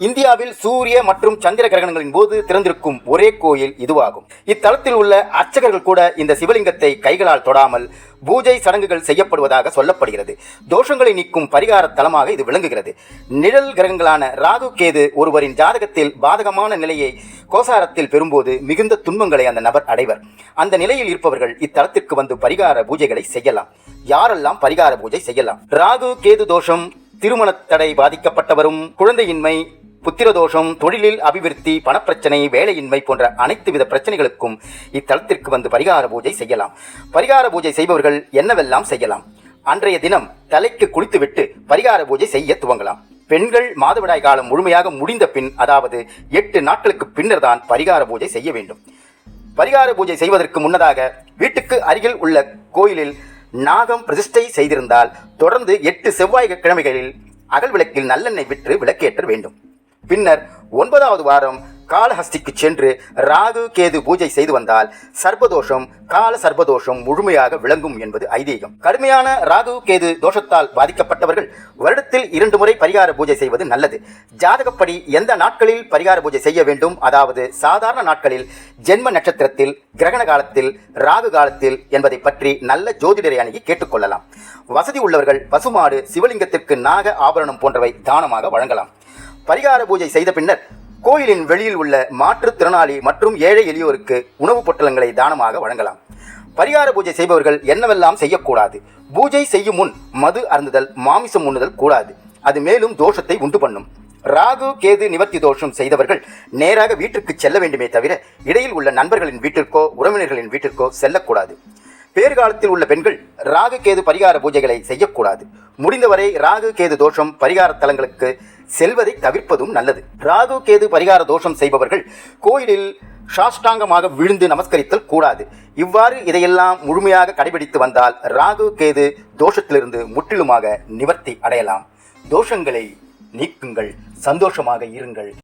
இந்தியாவில் சூரிய மற்றும் சந்திர கிரகணங்களின் போது திறந்திருக்கும் ஒரே கோயில் இதுவாகும். இத்தலத்தில் உள்ள அர்ச்சகர்கள் கூட இந்த சிவலிங்கத்தை கைகளால் தொடாமல் பூஜை சடங்குகள் செய்யப்படுவதாக சொல்லப்படுகிறது. தோஷங்களை நீக்கும் பரிகார தலமாக இது விளங்குகிறது. நிழல் கிரகங்களான ராகு கேது ஒருவரின் ஜாதகத்தில் பாதகமான நிலையை கோசாரத்தில் பெறும்போது மிகுந்த துன்பங்களை அந்த நபர் அடைவர். அந்த நிலையில் இருப்பவர்கள் இத்தலத்திற்கு வந்து பரிகார பூஜைகளை செய்யலாம். யாரெல்லாம் பரிகார பூஜை செய்யலாம்? ராகு கேது தோஷம் திருமண தடை பாதிக்கப்பட்டவரும் குழந்தையின்மை புத்திரதோஷம் தொழிலில் அபிவிருத்தி பணப்பிரச்சனை வேலையின்மை போன்ற அனைத்து வித பிரச்சனைகளுக்கும் இத்தலத்திற்கு வந்து பரிகார பூஜை செய்யலாம். பரிகார பூஜை செய்பவர்கள் என்னவெல்லாம் செய்யலாம்? அன்றைய தினம் தலைக்கு குளித்துவிட்டு பரிகார பூஜை செய்ய துவங்கலாம். பெண்கள் மாதவிடாய் காலம் முழுமையாக முடிந்த பின் அதாவது எட்டு நாட்களுக்கு பின்னர் தான் பரிகார பூஜை செய்ய வேண்டும். பரிகார பூஜை செய்வதற்கு முன்னதாக வீட்டுக்கு அருகில் உள்ள கோயிலில் நாகம் பிரதிஷ்டை செய்திருந்தால் தொடர்ந்து எட்டு செவ்வாய் கிழமைகளில் அகல் விளக்கில் நல்லெண்ணெய் விற்று விளக்கேற்ற வேண்டும். பின்னர் ஒன்பதாவது வாரம் காலஹஸ்திக்கு சென்று ராகு கேது பூஜை செய்து வந்தால் சர்பதோஷம் கால சர்பதோஷம் முழுமையாக விளங்கும் என்பது ஐதீகம். கடுமையான ராகு கேது தோஷத்தால் பாதிக்கப்பட்டவர்கள் வருடத்தில் இரண்டு முறை பரிகார பூஜை செய்வது நல்லது. ஜாதகப்படி எந்த நாட்களில் பரிகார பூஜை செய்ய வேண்டும்? அதாவது சாதாரண நாட்களில் ஜென்ம நட்சத்திரத்தில் கிரகண காலத்தில் ராகு காலத்தில் என்பதை பற்றி நல்ல ஜோதிடரை அணுகி கேட்டுக்கொள்ளலாம். வசதி உள்ளவர்கள் பசுமாடு சிவலிங்கத்திற்கு நாக ஆபரணம் போன்றவை தானமாக வழங்கலாம். பரிகார பூஜை செய்த பின்னர் கோயிலின் வெளியில் உள்ள மாற்றுத்திறனாளி மற்றும் ஏழை எளியோருக்கு உணவுப் பொட்டலங்களை தானமாக வழங்கலாம். பரிகார பூஜை செய்பவர்கள் என்னவெல்லாம் செய்யக்கூடாது? பூஜை செய்யும் முன் மது அருந்துதல் மாமிசம் உண்ணுதல் கூடாது. அது மேலும் தோஷத்தை உண்டு பண்ணும். ராகு கேது நிவர்த்தி தோஷம் செய்தவர்கள் நேராக வீட்டிற்கு செல்ல வேண்டுமே தவிர இடையில் உள்ள நண்பர்களின் வீட்டிற்கோ உறவினர்களின் வீட்டிற்கோ செல்லக்கூடாது. பேறுகாலத்தில் உள்ள பெண்கள் ராகு கேது பரிகார பூஜைகளை செய்யக்கூடாது. முடிந்தவரை ராகு கேது தோஷம் பரிகார தலங்களுக்கு செல்வதை தவிர்ப்பதும் நல்லது. ராகு கேது பரிகார தோஷம் செய்பவர்கள் கோயிலில் சாஷ்டாங்கமாக விழுந்து நமஸ்கரித்தல் கூடாது. இவ்வாறு இதையெல்லாம் முழுமையாக கடைபிடித்து வந்தால் ராகு கேது தோஷத்திலிருந்து முற்றிலுமாக நிவர்த்தி அடையலாம். தோஷங்களை நீக்குங்கள் சந்தோஷமாக இருங்கள்.